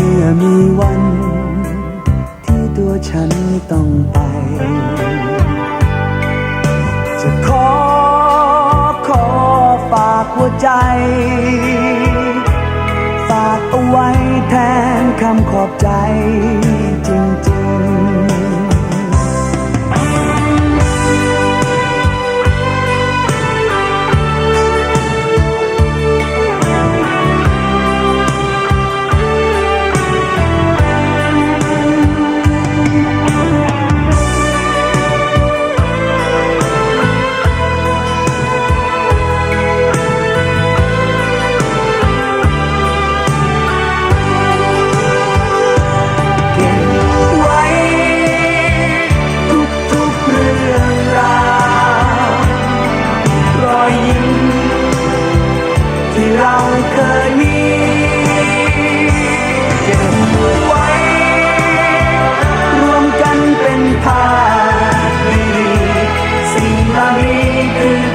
เมื่อมีวัน ที่ตัวฉันต้องไป จะขอขอฝากหัวใจ ฝากเอาไว้แทนคำขอบใจ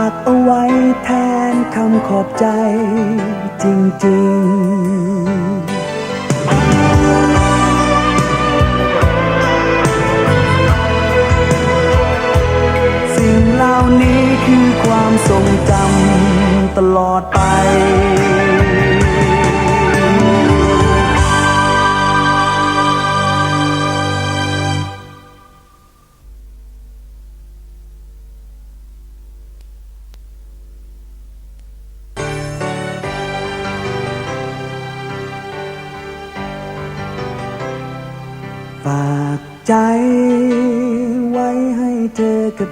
ากเอาไว้แทนคำขอบใจจริงๆสิ่งเหล่านี้คือความทรงจำตลอดไป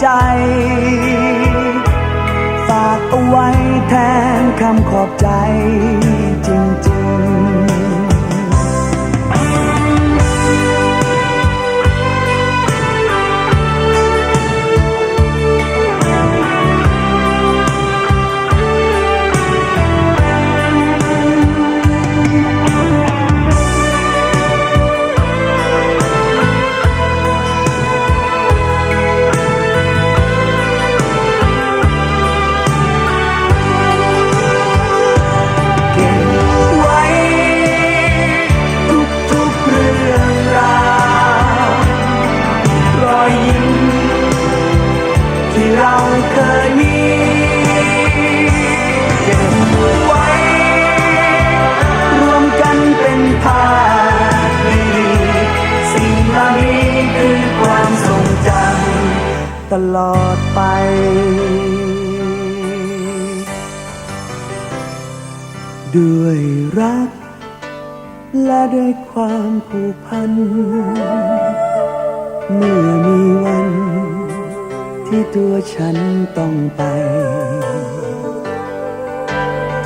ใจ ฝากเอาไว้แทนคำขอบใจจ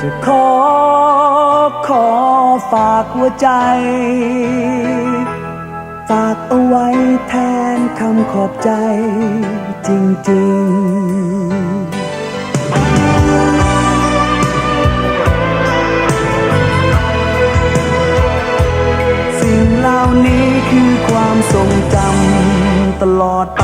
จะขอขอฝากหัวใจ ฝากเอาไว้แทนคำขอบใจจริงๆสิ่งเหล่านี้คือความทรงจำตลอดไป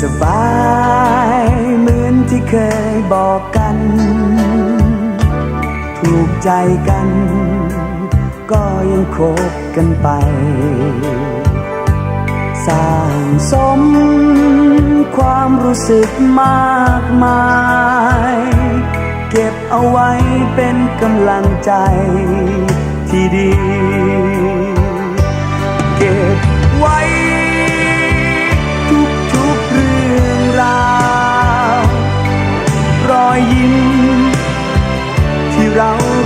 สบายเหมือนที่เคยบอกกัน ถูกใจกัน ก็ยังคบกันไป สร้างสมความรู้สึกมากมาย เก็บเอาไว้เป็นกำลังใจที่ดี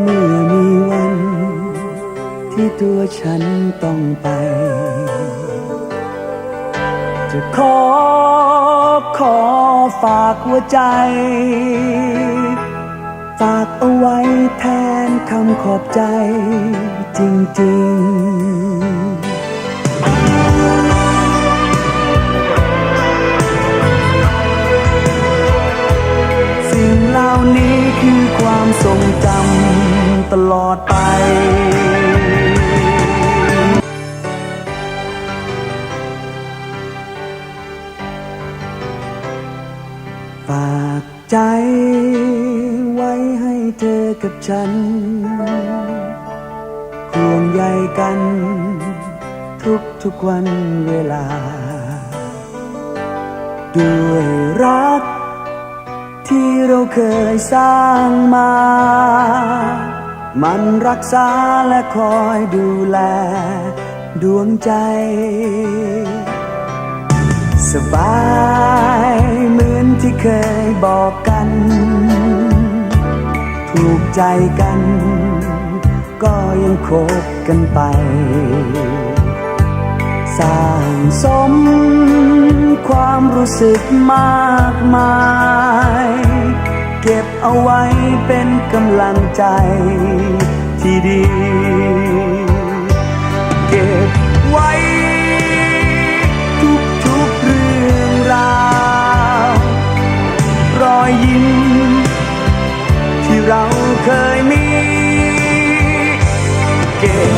เมื่อมีวัน ที่ตัวฉันต้องไป จะขอขอฝากหัวใจ ฝากเอาไว้แทนคำขอบใจจริง ๆ สิ่งเหล่านี้คือความทรงจำตลอดไปฝากใจไว้ให้เธอกับฉันห่วงใยกัน ทุกทุกวันเวลา ด้วยรัก ที่เราเคยสร้างมา มันรักษาและคอยดูแล ดวงใจ สบายเหมือนที่เคยบอกกัน ถูกใจกัน ก็ยังคบกันไป สร้างสม ความรู้สึกมากมาย เก็บเอาไว้เป็นกำลังใจที่ดี เก็บไว้ทุกๆเรื่องราว รอยยิ้มที่เราเคยมี เก็บ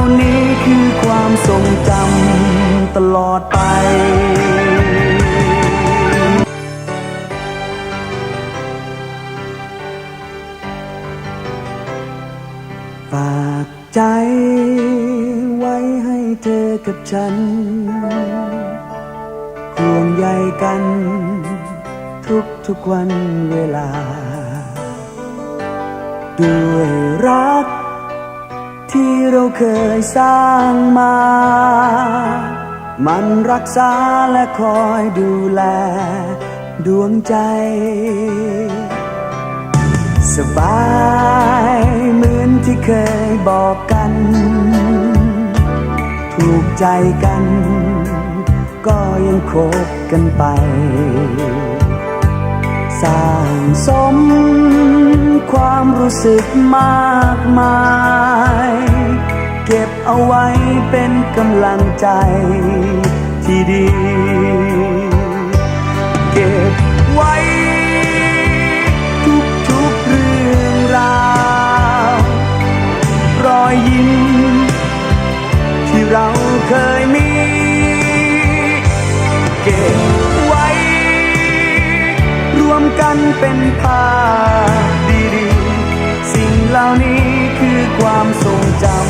สิ่งเหล่านี้คือความทรงจำตลอดไปฝากใจไว้ให้เธอกับฉันห่วงใยกัน ทุกทุกวันเวลาด้วยรักที่ เคยสร้างมา มันรักษาและคอยดูแล ดวงใจ สบายเหมือนที่เคยบอกกัน ถูกใจกัน ก็ยังคบกันไป สร้างสมความรู้สึกมากมาย เก็บเอาไว้เป็นกำลังใจที่ดี เก็บไว้ทุกทุกเรื่องราว รอยยิ้มที่เราเคยมี เก็บไว้ รวมกันเป็นภาพดีๆ สิ่งเหล่านี้คือความทรงจำ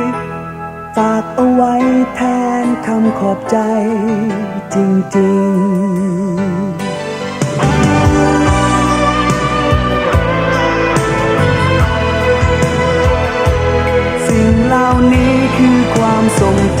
ากเอาไว้แทนคำขอบใจจริงๆสิ่งเหล่านี้คือความทรงจ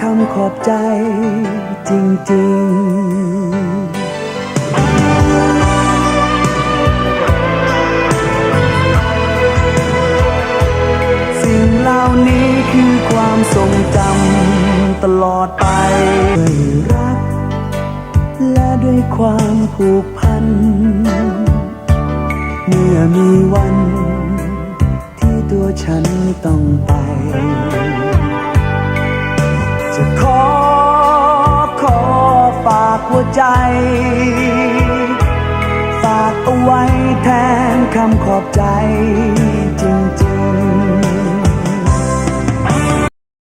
คำขอบใจจริงๆสิ่งเหล่านี้คือความทรงจำตลอดไปด้วยรัก และด้วยความผูกพัน เมื่อมีวันที่ตัวฉันต้องไป ขอขอฝากหัวใจ ฝากเอาไว้แทนคำขอบใจ